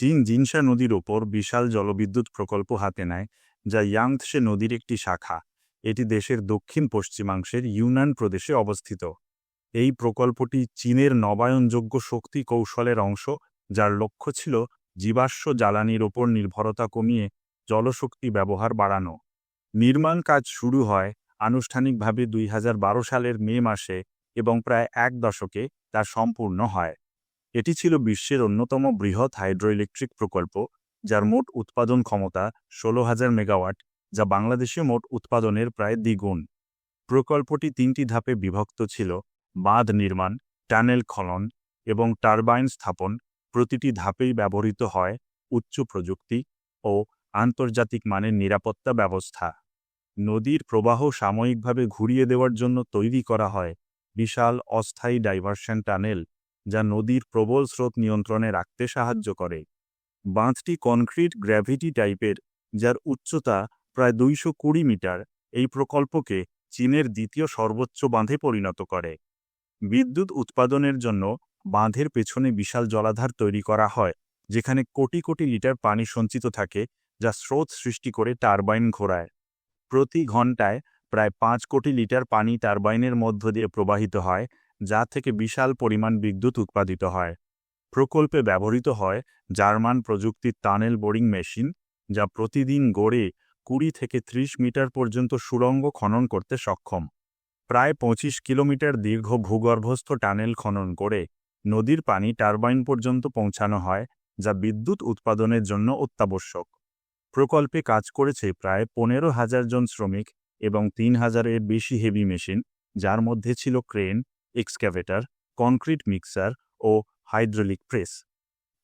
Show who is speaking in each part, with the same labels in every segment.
Speaker 1: চীন জিনসা নদীর ওপর বিশাল জলবিদ্যুৎ প্রকল্প হাতে নেয়, যা ইয়াংথসে নদীর একটি শাখা। এটি দেশের দক্ষিণ পশ্চিমাংশের ইউনান প্রদেশে অবস্থিত। এই প্রকল্পটি চীনের নবায়নযোগ্য শক্তি কৌশলের অংশ, যার লক্ষ্য ছিল জীবাশ্ম জ্বালানির ওপর নির্ভরতা কমিয়ে জলশক্তি ব্যবহার বাড়ানো। নির্মাণ কাজ শুরু হয় আনুষ্ঠানিকভাবে দুই হাজার বারো সালের মে মাসে এবং প্রায় এক দশকে তা সম্পূর্ণ হয়। এটি ছিল বিশ্বের অন্যতম বৃহৎ হাইড্রোইলেকট্রিক প্রকল্প, যার মোট উৎপাদন ক্ষমতা ষোলো হাজার মেগাওয়াট, যা বাংলাদেশে মোট উৎপাদনের প্রায় দ্বিগুণ। প্রকল্পটি তিনটি ধাপে বিভক্ত ছিল, বাঁধ নির্মাণ, টানেল খনন এবং টারবাইন স্থাপন। প্রতিটি ধাপেই ব্যবহৃত হয় উচ্চ প্রযুক্তি ও আন্তর্জাতিক মানের নিরাপত্তা ব্যবস্থা। নদীর প্রবাহ সাময়িকভাবে ঘুরিয়ে দেওয়ার জন্য তৈরি করা হয় বিশাল অস্থায়ী ডাইভারশন টানেল। যা নদীর প্রবল স্রোত নিয়ন্ত্রণে রাখতে সাহায্য করে। বাঁধটি কনক্রিট গ্র্যাভিটি টাইপের যার উচ্চতা প্রায় দুইশো কুড়ি মিটার এই প্রকল্পকে চীনের দ্বিতীয় সর্বোচ্চ বাঁধে পরিণত করে। বিদ্যুৎ উৎপাদনের জন্য বাঁধের পেছনে বিশাল জলাধার তৈরি করা হয় যেখানে কোটি কোটি লিটার পানি সঞ্চিত থাকে যা স্রোত সৃষ্টি করে টারবাইন ঘোরায়। প্রতি ঘন্টায় প্রায় পাঁচ কোটি লিটার পানি টারবাইনের মধ্য দিয়ে প্রবাহিত হয় যা থেকে বিশাল পরিমাণ বিদ্যুৎ উৎপাদিত হয়। প্রকল্পে ব্যবহৃত হয় জার্মান প্রযুক্তির টানেল বোরিং মেশিন, যা প্রতিদিন গড়ে কুড়ি থেকে ত্রিশ মিটার পর্যন্ত সুড়ঙ্গ খনন করতে সক্ষম। প্রায় পঁচিশ কিলোমিটার দীর্ঘ ভূগর্ভস্থ টানেল খনন করে নদীর পানি টারবাইন পর্যন্ত পৌঁছানো হয়, যা বিদ্যুৎ উৎপাদনের জন্য অত্যাবশ্যক। প্রকল্পে কাজ করেছে প্রায় পনেরো হাজার জন শ্রমিক এবং তিন হাজারের বেশি হেভি মেশিন, যার মধ্যে ছিল ক্রেন এক্সক্যাভেটর কনক্রিট মিক্সার ও হাইড্রোলিক প্রেস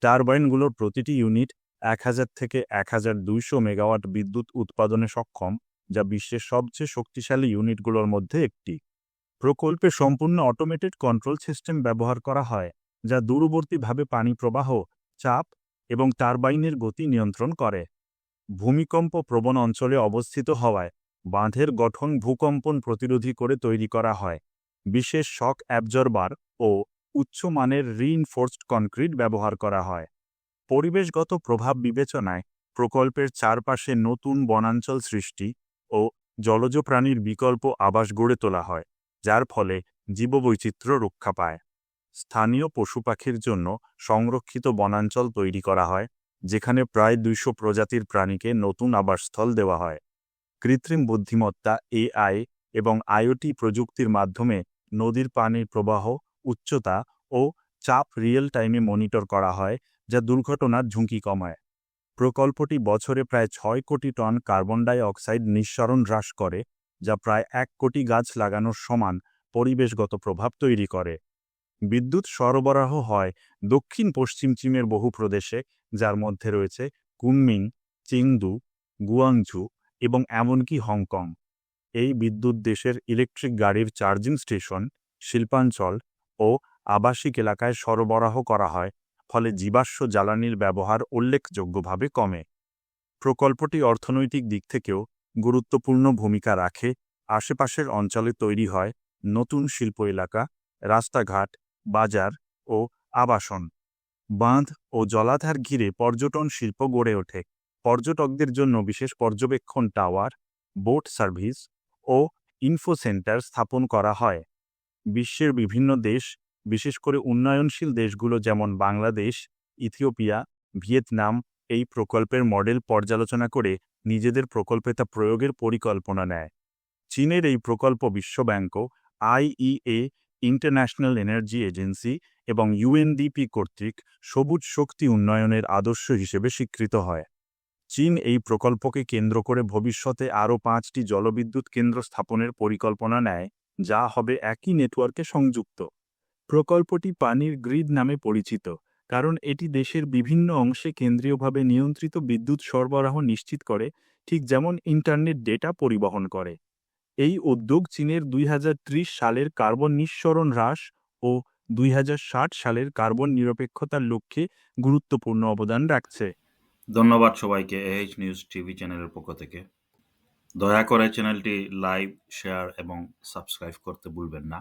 Speaker 1: টারবাইনগুলোর প্রতিটি ইউনিট এক হাজার থেকে এক হাজার দুইশো মেগাওয়াট বিদ্যুৎ উৎপাদনে সক্ষম, যা বিশ্বের সবচেয়ে শক্তিশালী ইউনিটগুলোর মধ্যে একটি। প্রকল্পে সম্পূর্ণ অটোমেটেড কন্ট্রোল সিস্টেম ব্যবহার করা হয়, যা দূরবর্তীভাবে পানি প্রবাহ, চাপ এবং টারবাইনের গতি নিয়ন্ত্রণ করে। ভূমিকম্প প্রবণ অঞ্চলে অবস্থিত হওয়ায় বাঁধের গঠন ভূকম্পন প্রতিরোধী করে তৈরি করা হয়। বিশেষ শক অ্যাবজর্বার ও উচ্চমানের রিইনফোর্সড কনক্রিট ব্যবহার করা হয়। পরিবেশগত প্রভাব বিবেচনায় প্রকল্পের চারপাশে নতুন বনাঞ্চল সৃষ্টি ও জলজ প্রাণীর বিকল্প আবাস গড়ে তোলা হয়, যার ফলে জীববৈচিত্র্য রক্ষা পায়। স্থানীয় পশু পাখির জন্য সংরক্ষিত বনাঞ্চল তৈরি করা হয়, যেখানে প্রায় দুইশো প্রজাতির প্রাণীকে নতুন আবাসস্থল দেওয়া হয়। কৃত্রিম বুদ্ধিমত্তা এআই এবং আইওটি প্রযুক্তির মাধ্যমে নদীর পানির প্রবাহ, উচ্চতা ও চাপ রিয়েল টাইমে মনিটর করা হয়, যা দুর্ঘটনার ঝুঁকি কমায়। প্রকল্পটি বছরে প্রায় ছয় কোটি টন কার্বন ডাই অক্সাইড নিঃসরণ হ্রাস করে, যা প্রায় এক কোটি গাছ লাগানোর সমান পরিবেশগত প্রভাব তৈরি করে। বিদ্যুৎ সরবরাহ হয় দক্ষিণ পশ্চিম চীনের বহু প্রদেশে, যার মধ্যে রয়েছে কুনমিং, চিংদু, গুয়াংঝু এবং এমনকি হংকং। এই বিদ্যুৎ দেশের ইলেকট্রিক গাড়ির চার্জিং স্টেশন শিল্পাঞ্চল ও আবাসিক এলাকায় সরবরাহ করা হয়, ফলে জীবাশ্ম জ্বালানির ব্যবহার উল্লেখযোগ্যভাবে কমে। প্রকল্পটি অর্থনৈতিক দিক থেকেও গুরুত্বপূর্ণ ভূমিকা রাখে, আশেপাশের অঞ্চলে তৈরি হয় নতুন শিল্প এলাকা, রাস্তাঘাট, বাজার ও আবাসন। বাঁধ ও জলাধার ঘিরে পর্যটন শিল্প গড়ে ওঠে। পর্যটকদের জন্য বিশেষ পর্যবেক্ষণ টাওয়ার, বোট সার্ভিস ও ইনফো সেন্টার স্থাপন করা হয়। বিশ্বের বিভিন্ন দেশ, বিশেষ করে উন্নয়নশীল দেশগুলো যেমন বাংলাদেশ, ইথিওপিয়া, ভিয়েতনাম, এই প্রকল্পের মডেল পর্যালোচনা করে নিজেদের প্রকল্পে তা প্রয়োগের পরিকল্পনা নেয়। চীনের এই প্রকল্প বিশ্বব্যাংক আইইএ ইন্টারন্যাশনাল এনার্জি এজেন্সি এবং ইউএনডিপি কর্তৃক সবুজ শক্তি উন্নয়নের আদর্শ হিসেবে স্বীকৃত হয়। চীন এই প্রকল্পকে কেন্দ্র করে ভবিষ্যতে আরও পাঁচটি জলবিদ্যুৎ কেন্দ্র স্থাপনের পরিকল্পনা নেয়, যা হবে একই নেটওয়ার্কে সংযুক্ত। প্রকল্পটি পানির গ্রিড নামে পরিচিত, কারণ এটি দেশের বিভিন্ন অংশে কেন্দ্রীয়ভাবে নিয়ন্ত্রিত বিদ্যুৎ সরবরাহ নিশ্চিত করে, ঠিক যেমন ইন্টারনেট ডেটা পরিবহন করে। এই উদ্যোগ চীনের দুই হাজার ত্রিশ সালের কার্বন নিঃসরণ হ্রাস ও দুই হাজার ষাট সালের কার্বন নিরপেক্ষতার লক্ষ্যে গুরুত্বপূর্ণ অবদান রাখছে।
Speaker 2: ধন্যবাদ সবাইকে এইচ নিউজ টিভি চ্যানেলের পক্ষ থেকে। দয়া করে চ্যানেলটি লাইক, শেয়ার এবং সাবস্ক্রাইব করতে ভুলবেন না।